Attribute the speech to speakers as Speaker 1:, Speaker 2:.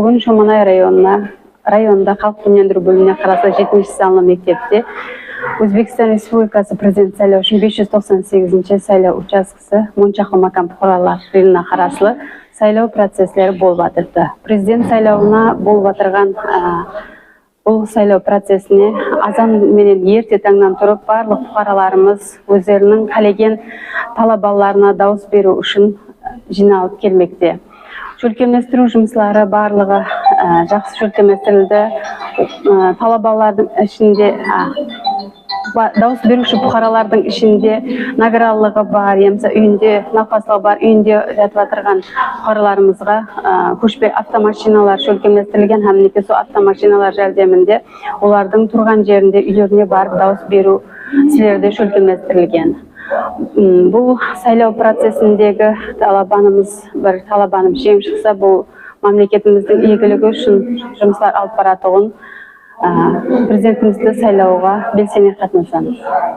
Speaker 1: бүгүн шомонай районуна районунда калк өнөндүрүү бөлүмүнө карасты жетимиш санлуу мектепте өзбекстан республикасы президент сайлоо үчүн беш жүз токсон сегизинчи сайлоо участкысы мончакул макам районуна карашлуу сайлоо процесстери болуп президент сайлооуна болуп атырган бул сайлоо процессине азан менен эрте таңдан туруп баардык пукараларыбыз өздөрүнүн каалеген талабаларына дауыс берүү үчүн жиналып келмекте. Чөлкемдештирүү жумуштары баардыгы жакшы чөлкемдештирилди талабалардын ичинде дауыс беруші бұқаралардың ішінде наградалығы бар емса үйінде науқастығы бар үйінде жатып жатырған бұқараларымызға көшпе автомашиналар шөлкемдестірілген һәм су автомашиналар жәрдемінде олардың тұрған жерінде үйлеріне барып дауыс беру сілерде шөлкемдестірілген бұл сайлау процесіндегі талабанымыз бір талабаным жеңіп шықса бұл мемлекетіміздің игілігі үшін жұмыстар алып баратұғын президентімізді сайлауға белсене қатынасамыз.